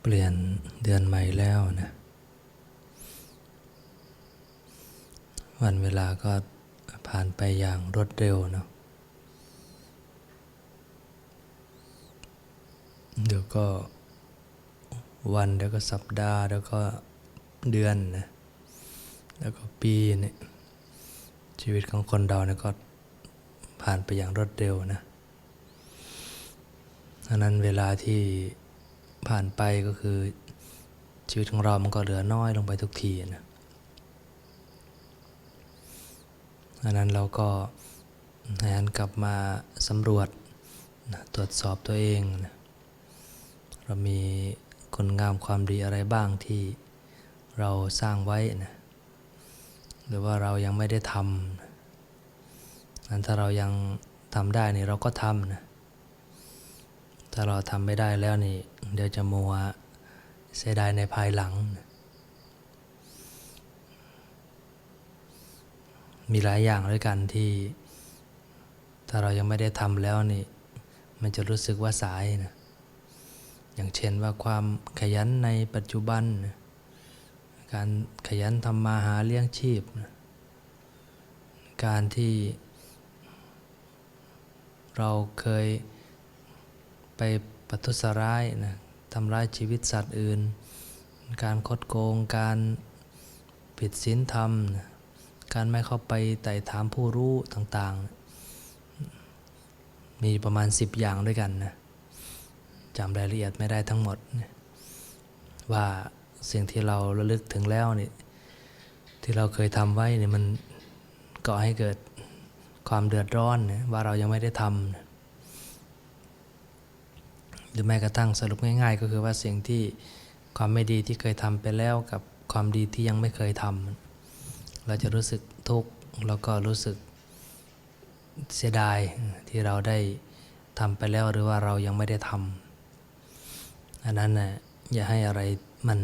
เปลี่ยนเดือนใหม่แล้วนะวันเวลาก็ผ่านไปอย่างรวดเร็วเนาะเดี๋ยวก็วันเดี๋ยวก็สัปดาห์เดี๋ยวก็เดือนนะแล้วก็ปีเนี่ยชีวิตของคนเราเนี่ยก็ผ่านไปอย่างรวดเร็วนะดังนั้นเวลาที่ ผ่านไปก็คือชีวิตของเรามันก็เหลือน้อยลงไปทุกทีนะดังนั้นเราก็ให้หันกลับมาสำรวจนะตรวจสอบตัวเองนะเรามีคุณงามความดีอะไรบ้างที่เราสร้างไว้นะหรือว่าเรายังไม่ได้ทำนั้นถ้าเรายังทำได้นี่เราก็ทำนะถ้าเราทำไม่ได้แล้วนี่ เดี๋ยวจะมัวเสียดายในภายหลัง มีหลายอย่างด้วยกันที่ถ้าเรายังไม่ได้ทำแล้วนี่ มันจะรู้สึกว่าสายนะ อย่างเช่นว่าความขยันในปัจจุบัน การขยันทำมาหาเลี้ยงชีพ การที่เราเคยไปปัทุษร้ายนะ ทำร้ายชีวิตสัตว์อื่น การคดโกง การผิดศีลธรรม การไม่เข้าไปไต่ถามผู้รู้ต่างๆ มีประมาณ 10 อย่างด้วยกันนะจำรายละเอียดไม่ได้ทั้งหมด ว่าสิ่งที่เราระลึกถึงแล้วนี่ที่เราเคยทำไว้เนี่ยมันก่อให้เกิดความเดือดร้อนนะว่าเรายังไม่ได้ทำนะ หรือแม้กระทั่งสรุปง่าย ๆ ก็คือว่าสิ่งที่ความไม่ดีที่เคยทำไปแล้วกับความดีที่ยังไม่เคยทำเราจะรู้สึกทุกข์แล้วก็รู้สึกเสียดายที่เราได้ทำไปแล้วหรือว่าเรายังไม่ได้ทำอันนั้นนะอย่าให้อะไรมัน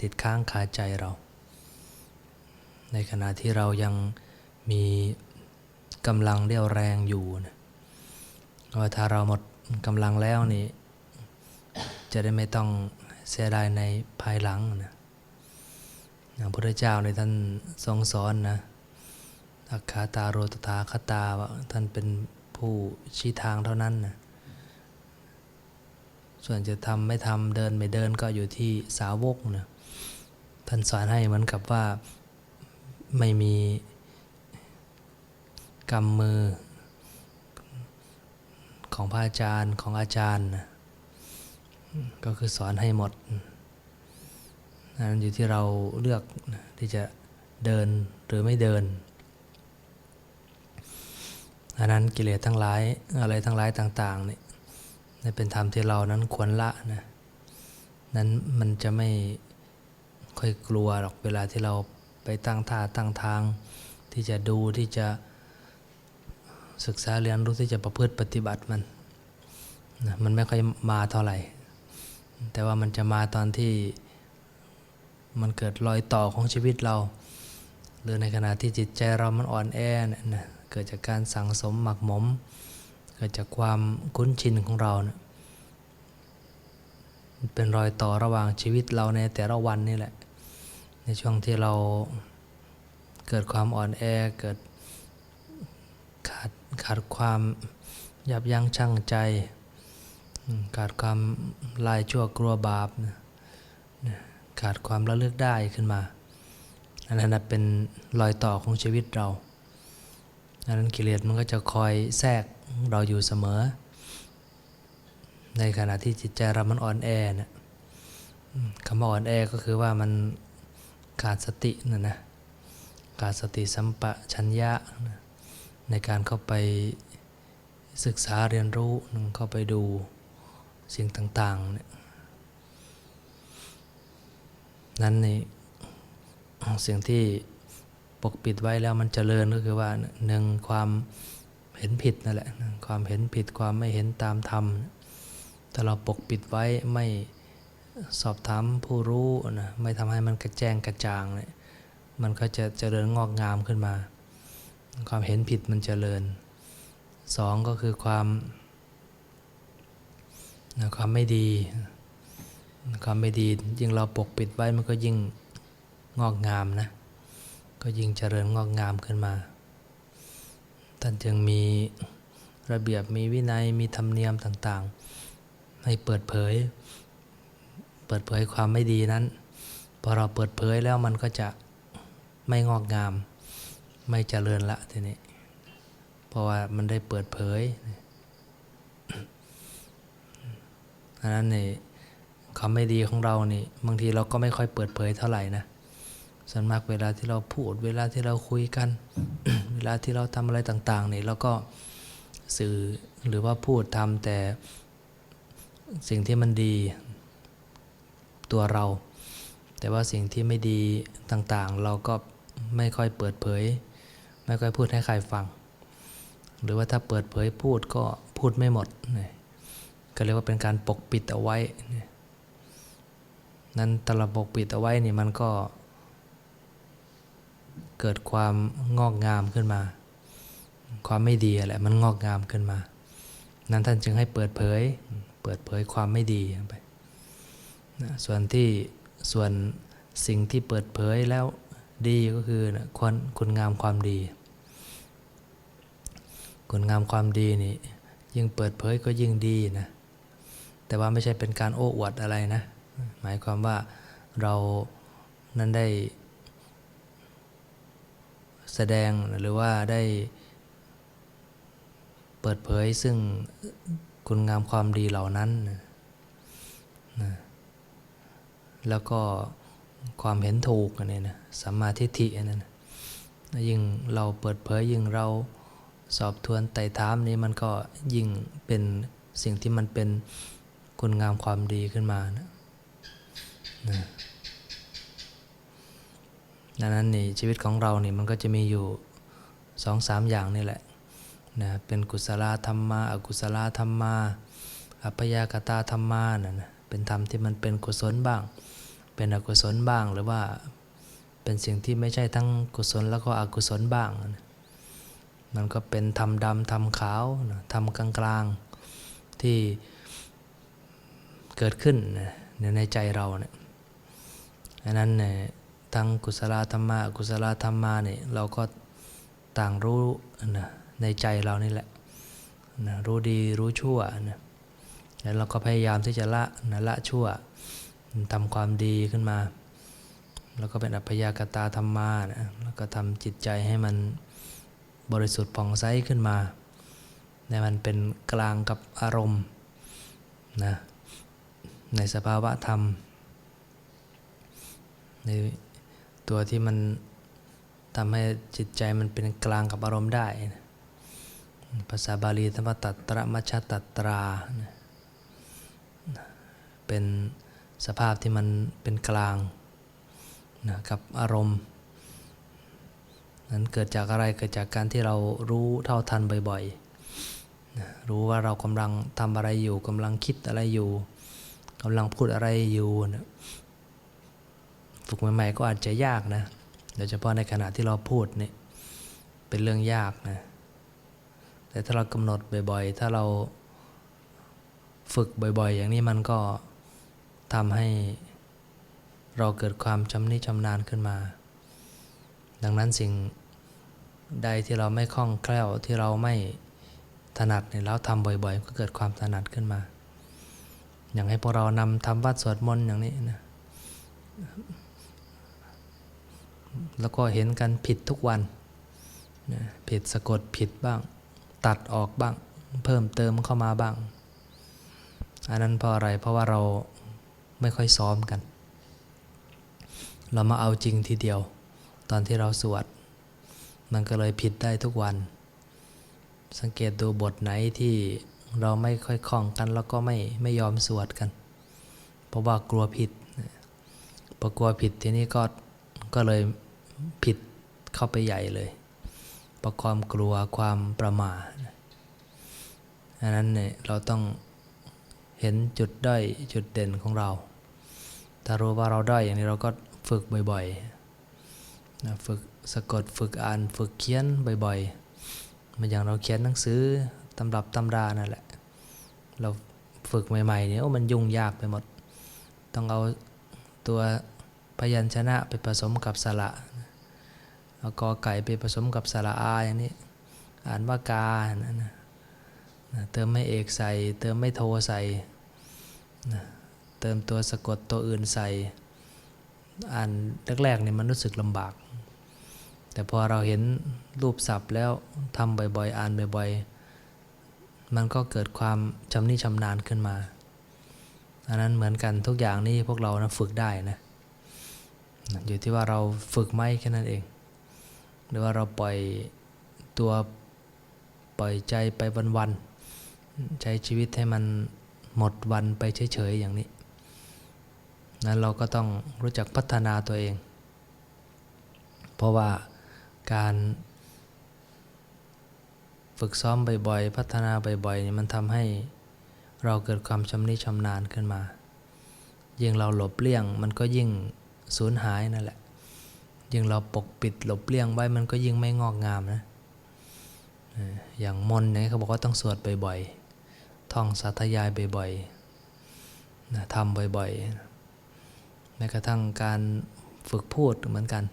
ติดค้างคาใจเรา ในขณะที่เรายังมีกำลังเรี่ยวแรงอยู่นะว่าถ้าเราหมดกำลังแล้วนี่ จะได้ไม่ต้องเสียดายในภายหลังนะพระพุทธเจ้าในท่านทรงสอนนะอัคคาตาโรตถาคตาว่าท่านเป็นผู้ชี้ทางเท่านั้นนะส่วนจะทำไม่ทำเดินไม่เดินก็อยู่ที่สาวกนะท่านสอนให้เหมือนกับว่าไม่มีกำมือของพระอาจารย์ของอาจารย์นะ ก็คือสอนให้หมดนั้นอยู่ที่เราเลือกที่จะเดินหรือไม่เดินอันนั้นกิเลสทั้งหลายอะไรทั้งหลายต่างๆนี่เป็นธรรมที่เรานั้นควรละนะนั้นมันจะไม่ค่อยกลัวหรอกเวลาที่เราไปตั้งท่าตั้งทาง ที่จะดูที่จะศึกษาเรียนรู้ที่จะประพฤติปฏิบัติมันนะมันไม่ค่อยมาเท่าไหร่ แต่ว่ามันจะมาตอนที่มันเกิดรอยต่อของชีวิตเรา หรือในขณะที่จิตใจเรามันอ่อนแอเนี่ยนะเกิดจากการสั่งสมหมักหมม เกิดจากความคุ้นชินของเรานะเป็นรอยต่อระหว่างชีวิตเราในแต่ละวันนี่แหละ ในช่วงที่เราเกิดความอ่อนแอเกิดขาดขาดความยับยั้งชั่งใจ ขาดความลายชั่วกลัวบาปนะขาดความระลึกได้ขึ้นมา อันนั้นเป็นรอยต่อของชีวิตเราอันนั้นกิเลสมันก็จะคอยแทรกเราอยู่เสมอ ในขณะที่จิตใจเรามันอ่อนแอนะคำว่าอ่อนแอก็คือว่ามันขาดสตินะนะขาดสติสัมปชัญญะนะในการเข้าไปศึกษาเรียนรู้เข้าไปดู สิ่งต่างๆเนี่ยนั้นในสิ่งที่ปกปิดไว้แล้วมันเจริญก็คือว่าหนึ่งความเห็นผิดนั่นแหละความเห็นผิดความไม่เห็นตามธรรมถ้าเราปกปิดไว้ไม่สอบถามผู้รู้นะไม่ทำให้มันกระแจ้งกระจ่างเนี่ยมันก็จะเจริญงอกงามขึ้นมา ความเห็นผิดมันเจริญสองก็คือความ ความไม่ดีความไม่ดียิ่งเราปกปิดไว้มันก็ยิ่งงอกงามนะ ก็ยิ่งเจริญงอกงามขึ้นมา ท่านจึงมีระเบียบมีวินัยมีธรรมเนียมต่างๆ ให้เปิดเผย เปิดเผยความไม่ดีนั้น พอเราเปิดเผยแล้วมันก็จะไม่งอกงาม ไม่เจริญละทีนี้ เพราะว่ามันได้เปิดเผย อันนั้นนี่ความไม่ดีของเรานี่บางทีเราก็ไม่ค่อยเปิดเผยเท่าไหร่นะส่วนมากเวลาที่เราพูด เวลาที่เราคุยกัน เวลาที่เราทำอะไรต่างๆนี่เราก็สื่อหรือว่าพูดทำแต่สิ่งที่มันดีตัวเรา แต่ว่าสิ่งที่ไม่ดีต่างๆ เราก็ไม่ค่อยเปิดเผย ไม่ค่อยพูดให้ใครฟัง หรือว่าถ้าเปิดเผยพูดก็พูดไม่หมดนี่ ก็เรียกว่าเป็นการปกปิดเอาไว้ นั้นตลบปกปิดเอาไว้นี่มันก็ เกิดความงอกงามขึ้นมา ความไม่ดีแหละมันงอกงามขึ้นมา นั้นท่านจึงให้เปิดเผย เปิดเผยความไม่ดีไปนะส่วนที่ส่วนสิ่งที่เปิดเผยแล้วดีก็คือนะคุณคุณงามความดี คุณงามความดีนี่ยิ่งเปิดเผยก็ยิ่งดีนะ แต่ว่าไม่ใช่เป็นการโอ้อวดอะไรนะ หมายความว่าเรานั้นได้แสดงหรือว่าได้เปิดเผยซึ่งคุณงามความดีเหล่านั้นนะนะแล้วก็ความเห็นถูกอันนี้นะสัมมาทิฏฐิอันนั้นนะยิ่งเราเปิดเผยยิ่งเราสอบทวนไต่ถามนี้มันก็ยิ่งเป็นสิ่งที่มันเป็น คุณงามความดีขึ้นมานะนะดังนั้นนี่ชีวิตของเรานี่มันก็จะมีอยู่สองสามอย่างนี่แหละนะเป็นกุศลธรรมะอกุศลธรรมะอัพยากตาธรรมะนะนะเป็นธรรมที่มันเป็นกุศลบ้าง เป็นอกุศลบ้างหรือว่าเป็นสิ่งที่ไม่ใช่ทั้งกุศลแล้วก็อกุศลบ้างนะมันก็เป็นธรรมดำธรรมขาวนะธรรมกลางๆที่ เกิดขึ้นในใจเราเนี่ยอันนั้นเนี่ยทั้งกุศลธรรมะกุศลธรรมะเนี่ยเราก็ต่างรู้นะในใจเรานี่แหละนะรู้ดีรู้ชั่วนะแล้วเราก็พยายามที่จะละนะละชั่วทำความดีขึ้นมา แล้วก็เป็นอัพยากตาธรรมานะแล้วก็ทำจิตใจให้มันบริสุทธิ์ผ่องใสขึ้นมาในมันเป็นกลางกับอารมณ์นะ ในสภาวะธรรม ในตัวที่มันทำให้จิตใจมันเป็นกลางกับอารมณ์ได้ ภาษาบาลีธรรมตัตระมัชตัตตรา เป็นสภาพที่มันเป็นกลางนะกับอารมณ์ นั้นเกิดจากอะไรเกิดจากการที่เรารู้เท่าทันบ่อยๆ รู้ว่าเรากำลังทำอะไรอยู่กำลังคิดอะไรอยู่ กำลังพูดอะไรอยู่นะฝึกใหม่ๆก็อาจจะยากนะโดยเฉพาะในขณะที่เราพูดเนี่ยเป็นเรื่องยากนะแต่ถ้าเรากำหนดบ่อย ๆ ถ้าเราฝึกบ่อย ๆ อย่างนี้มันก็ทำให้เราเกิดความชำนิชำนาญขึ้นมา ดังนั้นสิ่งใดที่เราไม่คล่องแคล่วที่เราไม่ถนัดเนี่ยเราทำบ่อย ๆ ก็เกิดความถนัดขึ้นมา อย่างให้พวกเรานำทำวัดสวดมนต์อย่างนี้นะแล้วก็เห็นกันผิดทุกวันนะผิดสะกดผิดบ้าง ตัดออกบ้าง เพิ่มเติมเข้ามาบ้าง อันนั้นเพราะอะไรเพราะว่าเราไม่ค่อยซ้อมกัน เรามาเอาจริงทีเดียว ตอนที่เราสวด มันก็เลยผิดได้ทุกวัน สังเกตดูบทไหนที่ เราไม่ค่อยคล่องกัน แล้วก็ไม่ไม่ยอมสวดกัน เพราะว่ากลัวผิดพอกลัวผิดทีนี้ก็ก็เลยผิดเข้าไปใหญ่เลยเพราะความกลัวความประมาทอันนั้นเนี่ยเราต้องเห็นจุดด้อยจุดเด่นของเรา ถ้ารู้ว่าเราด้อยอย่างนี้เราก็ฝึกบ่อยๆ ฝึกสะกดฝึกอ่านฝึกเขียนบ่อยๆ มันอย่างเราเขียนหนังสือ ตำรับตำรานั่นแหละ เราฝึกใหม่ๆเนี่ยมันยุ่งยากไปหมด ต้องเอาตัวพยัญชนะไปผสมกับสระเอากอไก่ไปผสมกับสระอาอย่างนี้ อ่านว่ากานนะนะเติมไม่เอกใส่ เติมไม่โทใส่นะเติมตัวสะกดตัวอื่นใส่ อ่านแรกๆเนี่ยมันรู้สึกลำบาก แต่พอเราเห็นรูปศัพท์แล้วทำบ่อยๆ อ่านบ่อยๆ มันก็เกิดความชำนิชำนาญขึ้นมาอันนั้นเหมือนกันทุกอย่างนี่พวกเรานะฝึกได้นะ อยู่ที่ว่าเราฝึกไหมแค่นั้นเอง หรือว่าเราปล่อยตัวปล่อยใจไปวันๆใช้ชีวิตให้มันหมดวันไปเฉยๆอย่างนี้นั้นเราก็ต้องรู้จักพัฒนาตัวเอง เพราะว่าการ ฝึกซ้อมบ่อยๆ พัฒนาบ่อยๆนี่มันทำให้เราเกิดความชำนิชำนาญขึ้นมา ยิ่งเราหลบเลี่ยงมันก็ยิ่งสูญหายนั่นแหละ ยิ่งเราปกปิดหลบเลี่ยงไว้มันก็ยิ่งไม่งอกงามนะ อย่างมนเนี่ยเขาบอกว่าต้องสวดบ่อยๆ ท่องสาธยายบ่อยๆนะทำบ่อยๆ แม้กระทั่งการฝึกพูดเหมือนกัน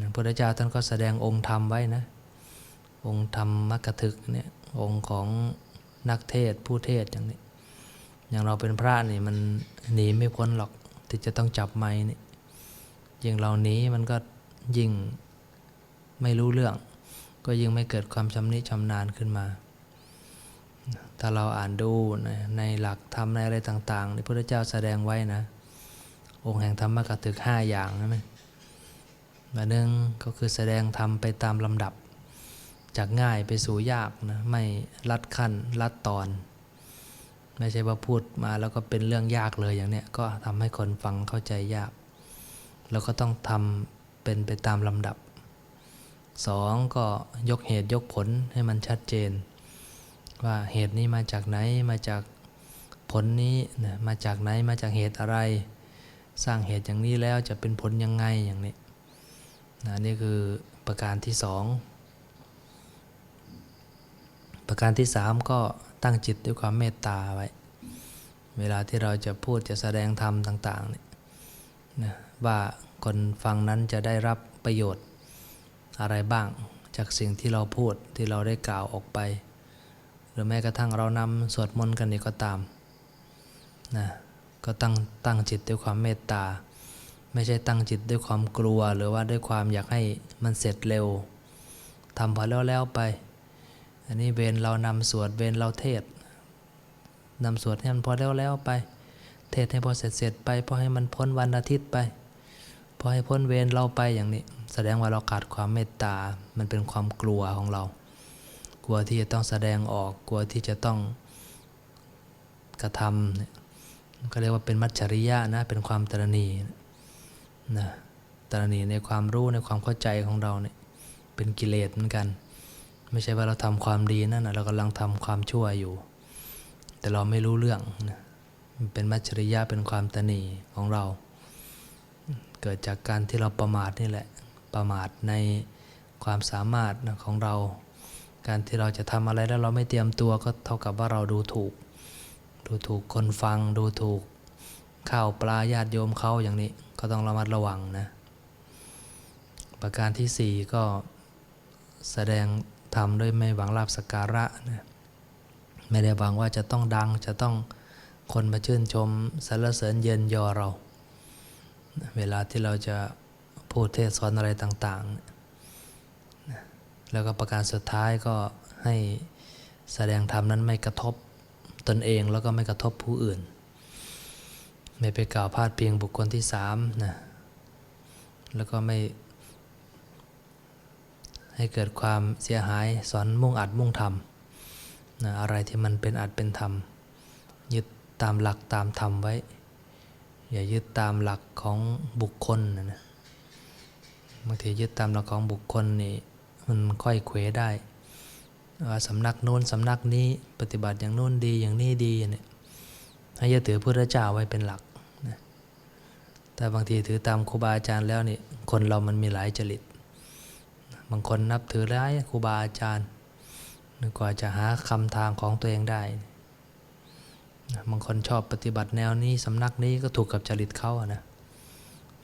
พระพุทธเจ้าท่านก็แสดงองค์ธรรมไว้นะ องค์ธรรมมกถึกเนี่ยองค์ของนักเทศผู้เทศอย่างนี้ อย่างเราเป็นพระนี่มันหนีไม่พ้นหรอกที่จะต้องจับไม้นี่ยิ่งเราหนีมันก็ยิ่งไม่รู้เรื่อง ก็ยิ่งไม่เกิดความชำนิชำนาญขึ้นมา ถ้าเราอ่านดูในในหลักธรรมในอะไรต่างๆที่พระเจ้าแสดงไว้นะ องค์แห่งธรรมกถึกห้าอย่างนะไหมอันหนึ่งก็คือแสดงธรรมไปตามลำดับ จากง่ายไปสู่ยากนะไม่ลัดขั้นลัดตอน ไม่ใช่ว่าพูดมาแล้วก็เป็นเรื่องยากเลยอย่างเนี้ยก็ทำให้คนฟังเข้าใจยากเราก็ต้องทำเป็นไปตามลำดับสองก็ยกเหตุยกผลให้มันชัดเจน ว่าเหตุนี้มาจากไหนมาจากผลนี้นะมาจากไหนมาจากเหตุอะไร สร้างเหตุอย่างนี้แล้วจะเป็นผลยังไงอย่างนี้นะนี่คือประการที่สอง ประการที่สามก็ตั้งจิตด้วยความเมตตาไว้ เวลาที่เราจะพูดจะแสดงธรรมต่างๆเนี่ยนะว่าคนฟังนั้นจะได้รับประโยชน์อะไรบ้างจากสิ่งที่เราพูดที่เราได้กล่าวออกไป หรือแม้กระทั่งเรานำสวดมนต์กันนี่ก็ตามนะก็ตั้งตั้งจิตด้วยความเมตตา ไม่ใช่ตั้งจิตด้วยความกลัว หรือว่าด้วยความอยากให้มันเสร็จเร็วทำพอแล้วแล้วไป อันนี้เวรเรานำสวดเวรเราเทศนำสวดให้มันพอแล้วแล้วไป เทศให้พอเสร็จเสร็จไปพอให้มันพ้นวันอาทิตย์ไปพอให้พ้นเวรเราไปอย่างนี้ แสดงว่าเราขาดความเมตตา มันเป็นความกลัวของเรา กลัวที่จะต้องแสดงออกกลัวที่จะต้องกระทำเนี่ยก็เรียกว่าเป็นมัจฉริยะนะเป็นความตรณีนะตรณีในความรู้ในความเข้าใจของเราเนี่ยเป็นกิเลสเหมือนกัน ไม่ใช่ว่าเราทำความดีนั่นนะเรากำลังทำความชั่วอยู่ แต่เราไม่รู้เรื่องนะเป็นมัจฉริยะเป็นความตรณีของเรา เกิดจากการที่เราประมาทนี่แหละ ประมาทในความสามารถของเรา การที่เราจะทำอะไรแล้วเราไม่เตรียมตัวก็เท่ากับว่าเราดูถูก ดูถูกคนฟัง ดูถูกข้าวปลาญาติโยมเขาอย่างนี้ก็ต้องระมัดระวังนะ ประการที่สี่ก็แสดง ทำด้วยไม่หวังลาบสกการะนะไม่ได้หวังว่าจะต้องดังจะต้องคนมาชื่นชมสรรเสริญเยินยอเรา เวลาที่เราจะพูดเทศสอนอะไรต่างๆ แล้วก็ประการสุดท้ายก็ให้แสดงธรรมนั้นไม่กระทบตนเองแล้วก็ไม่กระทบผู้อื่น ไม่ไปกล่าวพาดเพียงบุคคลที่สามนะแล้วก็ไม่ ให้เกิดความเสียหายสอนมุ่งอัดมุ่งทำนะอะไรที่มันเป็นอัดเป็นธรรม ยึดตามหลักตามธรรมไว้ อย่ายึดตามหลักของบุคคลนะบางทียึดตามหลักของบุคคลนี่มันค่อยเขวได้ว่าสำนักโน้นสำนักนี้ปฏิบัติอย่างโน้นดีอย่างนี้ดีเนี่ยให้ยึดถือพระเจ้าไว้เป็นหลักนะแต่บางทีถือตามครูบาอาจารย์แล้วนี่คนเรามันมีหลายจริต บางคนนับถือร้ายครูบาอาจารย์กว่าจะหาคำทางของตัวเองได้บางคนชอบปฏิบัติแนวนี้สำนักนี้ก็ถูกกับจริตเขาอะนะ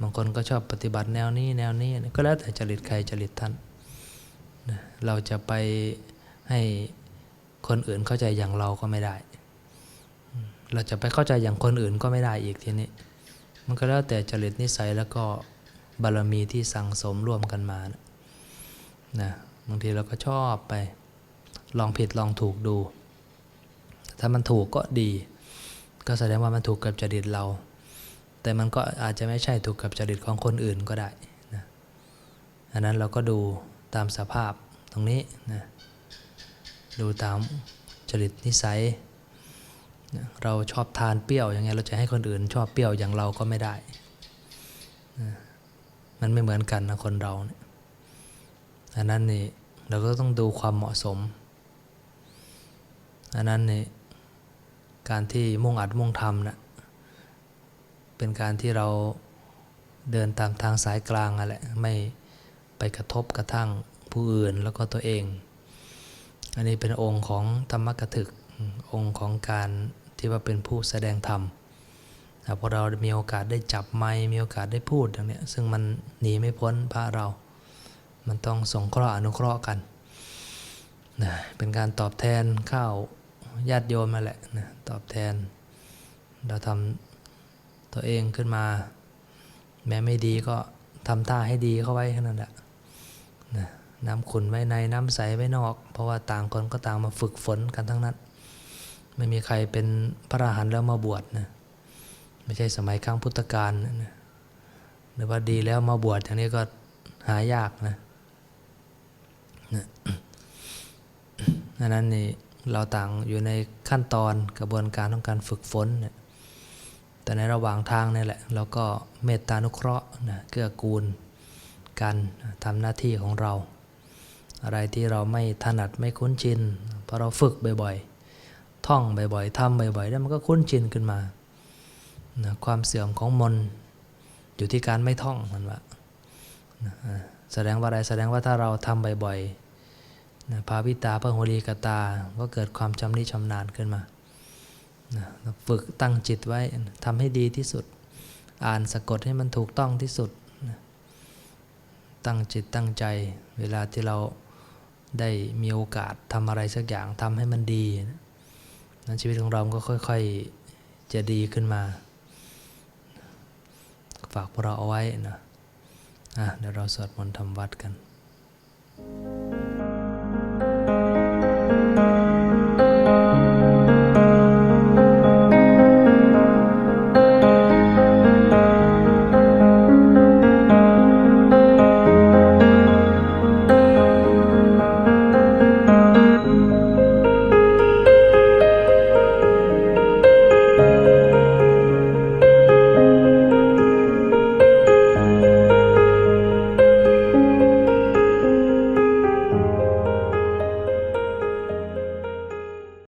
บางคนก็ชอบปฏิบัติแนวนี้แนวนี้ก็แล้วแต่จริตใครจริตท่านนะเราจะไปให้คนอื่นเข้าใจอย่างเราก็ไม่ได้ เราจะไปเข้าใจอย่างคนอื่นก็ไม่ได้อีกทีนี้ มันก็แล้วแต่จริตนิสัยแล้วก็บารมีที่สั่งสมร่วมกันมานะ นะบางทีเราก็ชอบไป ลองผิดลองถูกดู ถ้ามันถูกก็ดี ก็แสดงว่ามันถูกกับจริตเรา แต่มันก็อาจจะไม่ใช่ถูกกับจริตของคนอื่นก็ได้นะอันนั้นเราก็ดูตามสภาพตรงนี้นะดูตามจริตนิสัย เราชอบทานเปรี้ยวอย่างเงี้ยเราจะให้คนอื่น ชอบเปรี้ยวอย่างเราก็ไม่ได้ มันไม่เหมือนกันนะคนเราเนี่ย อันนั้นนี่เราก็ต้องดูความเหมาะสม อันนั้นนี่การที่มุ่งอัดมุ่งทำนะเป็นการที่เราเดินตามทางสายกลางอะแหละไม่ไปกระทบกระทั่งผู้อื่นแล้วก็ตัวเอง อันนี้เป็นองค์ของธรรมกถึกองค์ของการที่ว่าเป็นผู้แสดงธรรมพอเรามีโอกาสได้จับไม้มีโอกาสได้พูดอย่างเนี้ยซึ่งมันหนีไม่พ้นพระเรา มันต้องสงเคราะห์อนุเคราะห์กันนะเป็นการตอบแทนข้าวญาติโยมมาแหละนะตอบแทน เราทำตัวเองขึ้นมา แม้ไม่ดีก็ทำท่าให้ดีเข้าไว้แค่นั้นแหละนะน้ำขุนไว้ในน้ำใสไว้นอก เพราะว่าต่างคนก็ต่างมาฝึกฝนกันทั้งนั้น ไม่มีใครเป็นพระอรหันต์แล้วมาบวชนะไม่ใช่สมัยครั้งพุทธกาลนะหรือว่าดีแล้วมาบวชอย่างนี้ก็หายากนะ ดังนั้นนี่เราต่างอยู่ในขั้นตอนกระบวนการของการฝึกฝนเนี่ยแต่ในระหว่างทางนี่แหละเราก็เมตตานุเคราะห์นะเกื้อกูลกันทำหน้าที่ของเรา อะไรที่เราไม่ถนัดไม่คุ้นชินพอเราฝึกบ่อยๆ ท่องบ่อยๆทำบ่อยๆ แล้วมันก็คุ้นชินขึ้นมานะความเสื่อมของมนต์อยู่ที่การไม่ท่องมันว่านะแสดงว่าอะไรแสดงว่าถ้าเราทำบ่อยๆ นะภาวิตาพระโหรีกตา ก็เกิดความชำนิชำนาญขึ้นมานะฝึกตั้งจิตไว้ทำให้ดีที่สุด อ่านสะกดให้มันถูกต้องที่สุดนะตั้งจิตตั้งใจ เวลาที่เราได้มีโอกาสทำอะไรสักอย่างทำให้มันดีนะชีวิตของเราก็ค่อยๆจะดีขึ้นมา ฝากพวกเราเอาไว้นะอะเดี๋ยวเราสวดมนต์ทำวัดกัน「